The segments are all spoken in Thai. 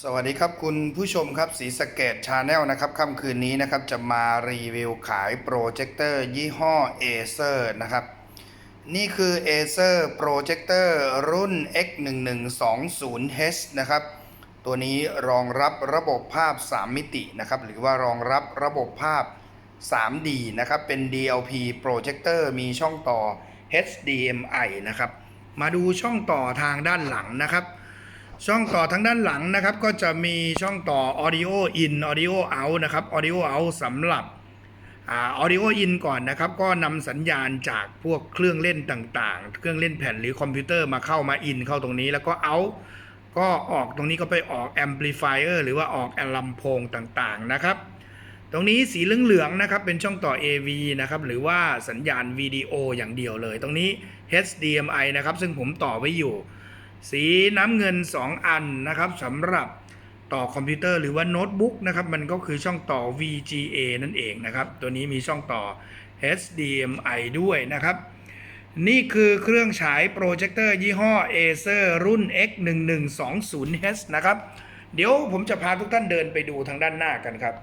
สวัสดีครับคุณผู้ชมครับสีสเกตชาแนลนะครับค่ำคืนนี้นะครับจะมารีวิวขายโปรเจคเตอร์ยี่ห้อ Acer นะครับนี่คือ Acer Projector รุ่น X1120H นะครับตัวนี้รองรับระบบภาพ 3 มิตินะครับหรือว่ารองรับระบบภาพ 3D นะครับเป็น DLP Projector มีช่องต่อ HDMI นะครับมาดูช่องต่อทางด้านหลังนะครับ ช่องต่อทางด้านหลังนะครับ ก็จะมีช่องต่อ audio in audio out นะครับ audio out สำหรับอ่า audio in ก่อนนะครับ ก็นำสัญญาณจากพวกเครื่องเล่นต่างๆ เครื่องเล่นแผ่นหรือคอมพิวเตอร์มาเข้ามา in เข้าตรงนี้แล้วก็ out ก็ออกตรงนี้ก็ไปออก amplifier หรือว่าออกลำโพงต่างๆนะครับ ตรงนี้สีเหลืองๆนะครับเป็นช่องต่อ AV นะครับหรือว่าสัญญาณวิดีโออย่างเดียวเลย ตรงนี้ HDMI นะครับซึ่งผมต่อไว้อยู่ สีน้ำเงิน 2 อันนะครับสำหรับต่อคอมพิวเตอร์หรือว่าโน้ตบุ๊กนะครับมันก็คือช่องต่อ VGA นั่นเองนะครับ ตัวนี้มีช่องต่อ HDMI ด้วยนะครับ นี่คือเครื่องฉายโปรเจคเตอร์ยี่ห้อ Acer รุ่น X1120H นะครับ เดี๋ยวผมจะพาทุกท่านเดินไปดูทางด้านหน้ากันครับ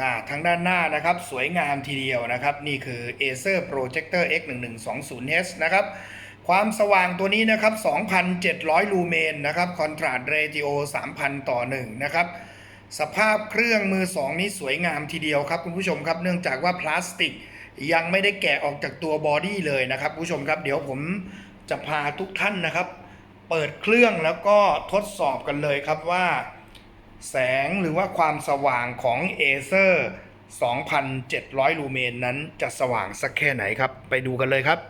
อ่าทางด้านหน้านะครับสวยงามทีเดียวนะครับ นี่คือ Acer Projector X1120H นะครับ ความสว่างตัวนี้นะครับ 2,700 ลูเมนนะครับคอนทราสต์เรติโอ 3,000 ต่อ 1 นะครับ สภาพเครื่องมือ 2 นี้สวยงามทีเดียวครับคุณผู้ชมครับ เนื่องจากว่าพลาสติกยังไม่ได้แกะออกจากตัวบอดี้เลยนะครับคุณผู้ชมครับ เดี๋ยวผมจะพาทุกท่านนะครับ เปิดเครื่องแล้วก็ทดสอบกันเลยครับว่า แสงหรือว่าความสว่างของ Acer 2,700 ลูเมนนั้นจะสว่างสักแค่ไหนครับ ไปดูกันเลยครับ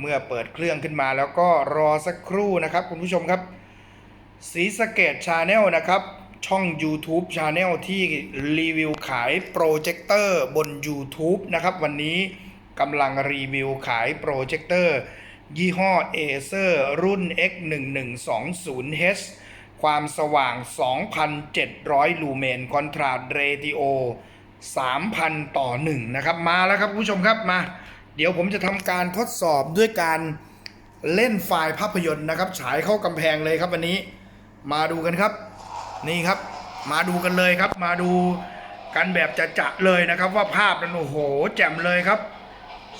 เมื่อเปิดเครื่องขึ้นมาแล้วก็รอสักครู่นะครับคุณผู้ชมครับสีสเกตชาแนลนะครับช่อง YouTube Channel ที่รีวิวขายโปรเจคเตอร์บน YouTube นะครับวันนี้กำลังรีวิวขายโปรเจคเตอร์ยี่ห้อ Acer รุ่น X1120H ความสว่าง 2,700 ลูเมนคอนทราเรติโอ 3,000 ต่อ 1 นะครับ มาแล้วครับคุณผู้ชมครับมา เดี๋ยวผมจะทำการทดสอบด้วยการเล่นไฟล์ภาพยนตร์นะครับ ฉายเข้ากำแพงเลยครับวันนี้ มาดูกันครับ นี่ครับ มาดูกันเลยครับ มาดูกันแบบจะจะๆเลยนะครับ ว่าภาพนั้นโอ้โห แจ่มเลยครับ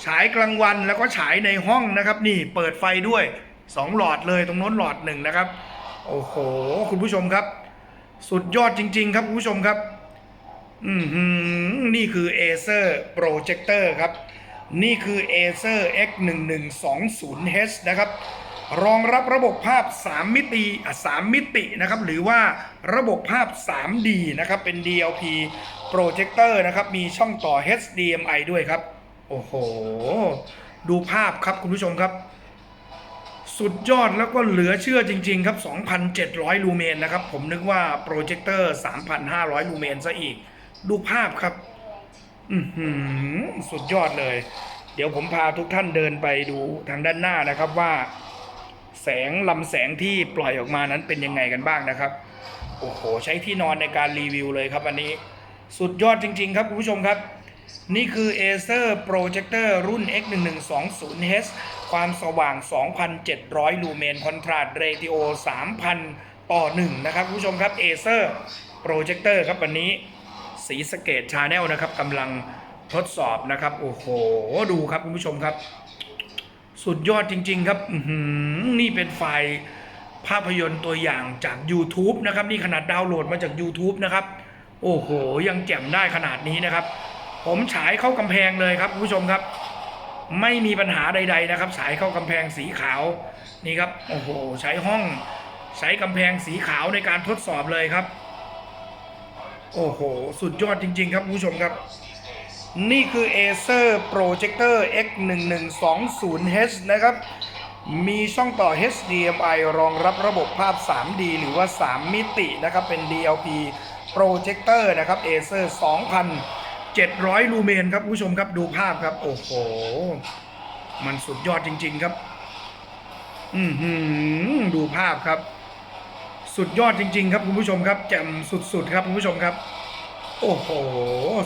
ฉายกลางวันแล้วก็ฉายในห้องนะครับ นี่เปิดไฟด้วยสองหลอดเลยตรงโน้นหลอดหนึ่งนะครับ โอ้โห คุณผู้ชมครับ สุดยอดจริง ๆ ครับคุณผู้ชมครับ อืมนี่คือ Acer Projector ครับ นี่คือ Acer X1120H นะครับ รองรับระบบภาพ 3 มิติอะ3มิตินะครับ หรือว่าระบบภาพ 3D นะครับ เป็น DLP Projector นะครับ มีช่องต่อ HDMI ด้วยครับ โอ้โห ดูภาพครับคุณผู้ชมครับ สุดยอดแล้วก็เหลือเชื่อจริง ๆ ครับ 2,700 ลูเมนนะครับ ผมนึกว่าโปรเจคเตอร์ 3,500 ลูเมนซะอีก ดูภาพครับ สุดยอดเลย เดี๋ยวผมพาทุกท่านเดินไปดูทางด้านหน้านะครับว่า แสงลำแสงที่ปล่อยออกมานั้นเป็นยังไงกันบ้างนะครับ โอ้โห ใช้ที่นอนในการรีวิวเลยครับอันนี้ สุดยอดจริง ๆ ครับคุณผู้ชมครับ นี่คือ Acer Projector รุ่น X1120H ความสว่าง 2,700 ลูเมนคอนทราสต์เรติโอ 3,000 ต่อ 1 นะครับคุณผู้ชมครับ Acer Projector ครับวันนี้ สีสเกตชาแนลนะครับกำลังทดสอบนะครับ โอ้โห ดูครับคุณผู้ชมครับ สุดยอดจริง ๆ ครับนี่เป็นไฟล์ภาพยนตร์ตัวอย่างจาก YouTube นะครับ นี่ขนาดดาวน์โหลดมาจาก YouTube นะครับ โอ้โห ยังแจ่มได้ขนาดนี้นะครับ ผมฉายเข้ากำแพงเลยครับคุณผู้ชมครับ ไม่มีปัญหาใด ๆ นะครับฉายเข้ากำแพงสีขาวนี่ครับ โอ้โห ใช้ห้อง ใช้กำแพงสีขาวในการทดสอบเลยครับ โอ้โห สุดยอดจริง ๆ ครับผู้ชมครับ นี่คือ Acer Projector X1120H นะครับ มีช่องต่อ HDMI รองรับระบบภาพ 3D หรือว่า 3 มิตินะครับ เป็น DLP Projector นะครับ Acer 2,700 ลูเมนครับผู้ชมครับดูภาพครับ โอ้โห มันสุดยอดจริง ๆ ครับ อือหือดูภาพครับ สุดยอดจริง ๆ ครับคุณผู้ชมครับแจ่มสุดๆครับคุณผู้ชมครับ โอ้โห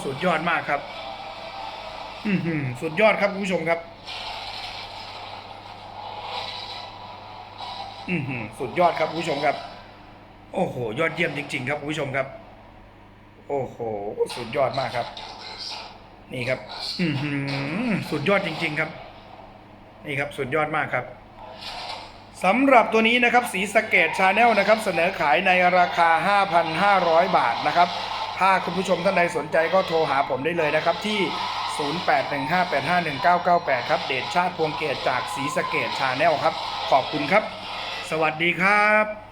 สุดยอดมากครับ อือหือสุดยอดครับคุณผู้ชมครับ อือหือสุดยอดครับคุณผู้ชมครับ โอ้โห ยอดเยี่ยมจริง ๆ ครับคุณผู้ชมครับ โอ้โห สุดยอดมากครับ นี่ครับ อือหือสุดยอดจริง ๆ ครับ นี่ครับ สุดยอดมากครับ สำหรับตัวนี้นะครับสีสเกตชาแนลนะครับเสนอขายในราคา 5,500 บาทนะครับถ้าคุณผู้ชมท่านใดสนใจก็โทรหาผมได้เลยนะครับที่ 0815851998 ครับ เดชชาติพวงเกตจากสีสเกตชาแนลครับ ขอบคุณครับ สวัสดีครับ